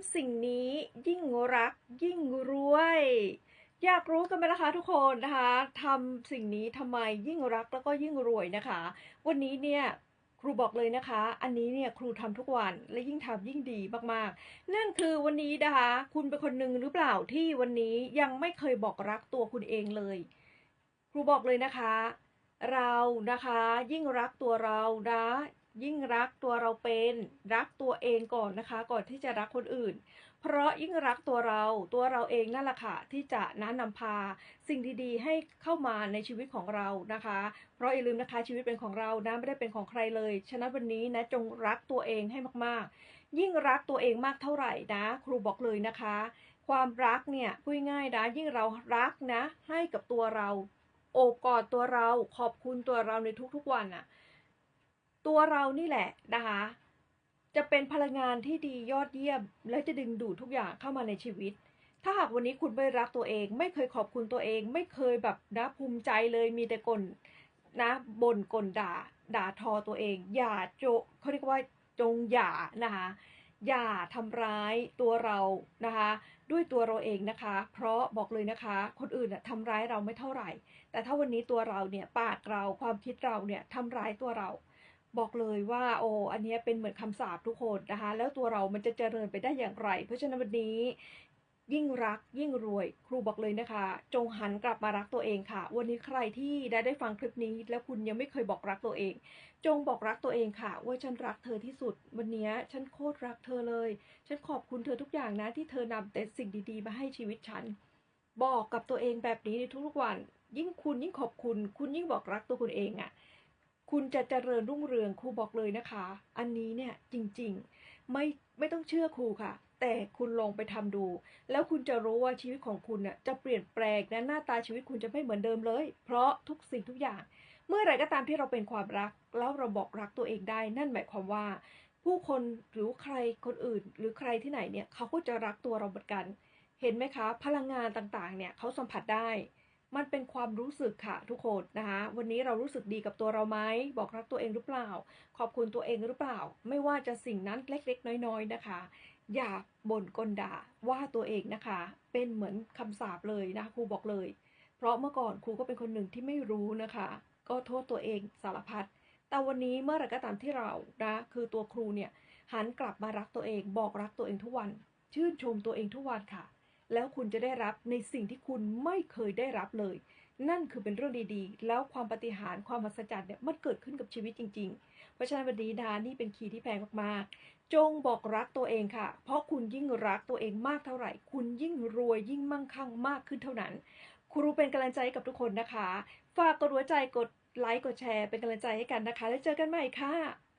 ำสิ่งนี้ยิ่งรักยิ่งรวย อยากรู้กันไหมนะคะทุกคนนะคะทำสิ่งนี้ทำไมยิ่งรักแล้วก็ยิ่งรวยนะคะ วันนี้เนี่ยครูบอกเลยนะคะ อันนี้เนี่ยครูทำทุกวันและยิ่งทำยิ่งดีมากๆ นั่นคือวันนี้นะคะ คุณเป็นคนหนึ่งหรือเปล่าที่วันนี้ยังไม่เคยบอกรักตัวคุณเองเลย ครูบอกเลยนะคะ เรานะคะยิ่งรักตัวเรานะยิ่งรักตัวเราเป็นรักตัวเองก่อนนะคะ ก่อนที่จะรักคนอื่น เพราะยิ่งรักตัวเราตัวเราเองนั่นแหละค่ะที่จะนะนำพาสิ่งดีๆ ให้เข้ามาในชีวิตของเรานะคะ เพราะอย่าลืมนะคะชีวิตเป็นของเรานะไม่ได้เป็นของใครเลย ฉะนั้นวันนี้นะจงรักตัวเองให้มากๆ ยิ่งรักตัวเองมากเท่าไหร่นะ ครูบอกเลยนะคะ ความรักเนี่ยพูดง่ายนะยิ่งเรารักนะ ให้กับตัวเรา โอบกอดตัวเราขอบคุณตัวเราในทุกๆวันน่ะตัวเรานี่แหละนะคะจะเป็นพลังงานที่ดียอดเยี่ยม และจะดึงดูดทุกอย่างเข้ามาในชีวิต ถ้าหากวันนี้คุณไม่รักตัวเอง ไม่เคยขอบคุณตัวเอง ไม่เคยแบบนะภูมิใจเลยมีแต่กลนะบ่นกลด่า ด่าทอตัวเอง อย่าโจเขาเรียกว่าจงอย่านะคะ อย่าทำร้ายตัวเรานะคะ ด้วยตัวเราเองนะคะ เพราะบอกเลยนะคะ คนอื่นทำร้ายเราไม่เท่าไหร่ แต่ถ้าวันนี้ตัวเราเนี่ยปากเราความคิดเราเนี่ยทำร้ายตัวเรา บอกเลยว่าโอ้อันนี้เป็นเหมือนคำสาปทุกคนนะคะ แล้วตัวเรามันจะเจริญไปได้อย่างไร เพราะฉะนั้นวันนี้ ยิ่งรักยิ่งรวย ครูบอกเลยนะคะ จงหันกลับมารักตัวเองค่ะ วันนี้ใครที่ได้ได้ฟังคลิปนี้ แล้วคุณยังไม่เคยบอกรักตัวเอง จงบอกรักตัวเองค่ะ ว่าฉันรักเธอที่สุด วันนี้ฉันโคตรรักเธอเลย ฉันขอบคุณเธอทุกอย่างนะที่เธอนำแต่สิ่งดีๆ มาให้ชีวิตฉัน บอกกับตัวเองแบบนี้ในทุกๆวัน ยิ่งคุณยิ่งขอบคุณ คุณยิ่งบอกรักตัวคุณเองอะ่ะคุณจะเจริญรุ่งเรืองครูบอกเลยนะคะ อันนี้เนี่ยจริงๆ ไม่ไม่ต้องเชื่อครูค่ะ แต่คุณลองไปทำดู แล้วคุณจะรู้ว่าชีวิตของคุณน่ะจะเปลี่ยนแปลงนะหน้าตาชีวิตคุณจะไม่เหมือนเดิมเลย เพราะทุกสิ่งทุกอย่าง เมื่อไรก็ตามที่เราเป็นความรัก แล้วเราบอกรักตัวเองได้ นั่นหมายความว่า ผู้คนหรือใครคนอื่น หรือใครที่ไหนเนี่ยเขาก็จะรักตัวเราเหมือนกัน เห็นไหมคะ พลังงานต่างๆ เนี่ยเขาสัมผัสได้มันเป็นความรู้สึกค่ะทุกคนนะคะ วันนี้เรารู้สึกดีกับตัวเราไหมบอกรักตัวเองหรือเปล่า ขอบคุณตัวเองหรือเปล่า ไม่ว่าจะสิ่งนั้นเล็กๆ น้อย ๆ นะคะ อย่าบ่นกลด่าว่าตัวเองนะคะ เป็นเหมือนคำสาปเลยนะครูบอกเลย เพราะเมื่อก่อนครูก็เป็นคนหนึ่งที่ไม่รู้นะคะ ก็โทษตัวเองสารพัดแต่วันนี้เมื่อไรก็ตามที่เรานะคือตัวครูเนี่ยหันกลับมารักตัวเอง บอกรักตัวเองทุกวัน ชื่นชมตัวเองทุกวันค่ะ แล้วคุณจะได้รับในสิ่งที่คุณไม่เคยได้รับเลย นั่นคือเป็นเรื่องดีๆ แล้วความปฏิหารความมหัศจรรย์เนี่ยมันเกิดขึ้นกับชีวิตจริง ๆ เพราะฉะนั้นวันนี้ดานี่เป็นคีย์ที่แพงมากๆ จงบอกรักตัวเองค่ะ เพราะคุณยิ่งรักตัวเองมากเท่าไหร่ คุณยิ่งรวยยิ่งมั่งคั่งมากขึ้นเท่านั้น ครูเป็นกำลังใจให้กับทุกคนนะคะ ฝากกดหัวใจกดไลค์กดแชร์เป็นกำลังใจให้กันนะคะ แล้วเจอกันใหม่ค่ะ